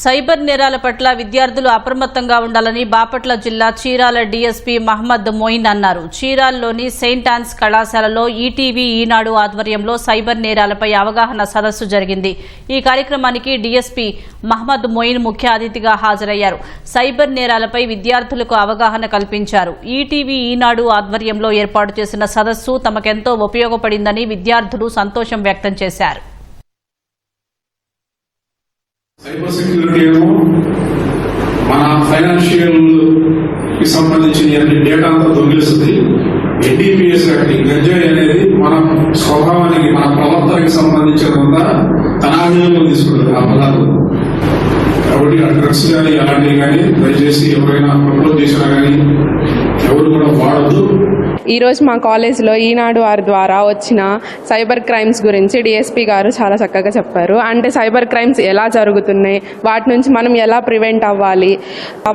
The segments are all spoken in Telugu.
సైబర్ నేరాల పట్ల విద్యార్థులు అప్రమత్తంగా ఉండాలని బాపట్ల జిల్లా చీరాల డీఎస్పీ మహమ్మద్ మొయిన్ అన్నారు. చీరాల్లోని సెయింట్ ఆన్స్ కళాశాలలో ఈటీవీ ఈనాడు ఆధ్వర్యంలో సైబర్ నేరాలపై అవగాహన సదస్సు జరిగింది. ఈ కార్యక్రమానికి డీఎస్పీ మహమ్మద్ మొయిన్ ముఖ్య అతిథిగా హాజరయ్యారు. సైబర్ నేరాలపై విద్యార్థులకు అవగాహన కల్పించారు. ఈటీవీ ఈనాడు ఆధ్వర్యంలో ఏర్పాటు చేసిన సదస్సు తమకెంతో ఉపయోగపడిందని విద్యార్థులు సంతోషం వ్యక్తం చేశారు. సైబర్ సెక్యూరిటీ ఏమో మన ఫైనాన్షియల్కి సంబంధించిన అన్ని డేటా అంతా దొంగిలిస్తుంది. ఎన్డీపీఎస్ అంటే గంజాయి అనేది మన స్వభావానికి మన ప్రవర్తనకి సంబంధించిన తన తీసుకుంటుంది ఆ పదాలు. కాబట్టి ఆ డ్రగ్స్ కానీ అలాంటివి కానీ దయచేసి ఎవరైనా ప్రపోజ్ చేసినా కానీ ఎవరు కూడా వాడద్దు. ఈరోజు మా కాలేజ్లో ఈనాడు వారి ద్వారా వచ్చిన సైబర్ క్రైమ్స్ గురించి డిఎస్పీ గారు చాలా చక్కగా చెప్పారు. అంటే సైబర్ క్రైమ్స్ ఎలా జరుగుతున్నాయి? వాటి నుంచి మనం ఎలా ప్రివెంట్ అవ్వాలి?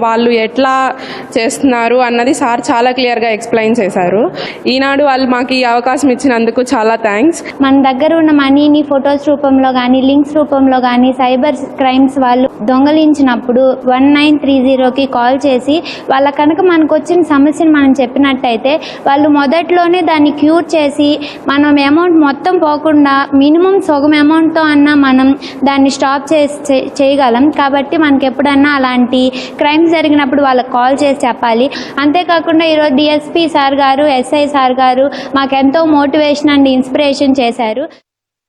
వాళ్ళు ఎట్లా చేస్తున్నారు అన్నది సార్ చాలా క్లియర్గా ఎక్స్ప్లెయిన్ చేశారు. ఈనాడు వాళ్ళు మాకు ఈ అవకాశం ఇచ్చినందుకు చాలా థ్యాంక్స్. మన దగ్గర ఉన్న మనీని ఫొటోస్ రూపంలో కానీ లింక్స్ రూపంలో కానీ సైబర్ క్రైమ్స్ వాళ్ళు దొంగలించినప్పుడు వన్ నైన్ త్రీ జీరోకి కాల్ చేసి వాళ్ళ కనుక మనకు వచ్చిన సమస్యను మనం చెప్పినట్టయితే వాళ్ళు వాళ్ళు మొదట్లోనే దాన్ని క్యూర్ చేసి మనం అమౌంట్ మొత్తం పోకుండా మినిమం సగం అమౌంట్తో అన్నా మనం దాన్ని స్టాప్ చేసి చేయగలం. కాబట్టి మనకి ఎప్పుడన్నా అలాంటి క్రైమ్స్ జరిగినప్పుడు వాళ్ళకి కాల్ చేసి చెప్పాలి. అంతేకాకుండా ఈరోజు డిఎస్పీ సార్ గారు ఎస్ఐ సార్ గారు మాకెంతో మోటివేషన్ అండ్ ఇన్స్పిరేషన్ చేశారు.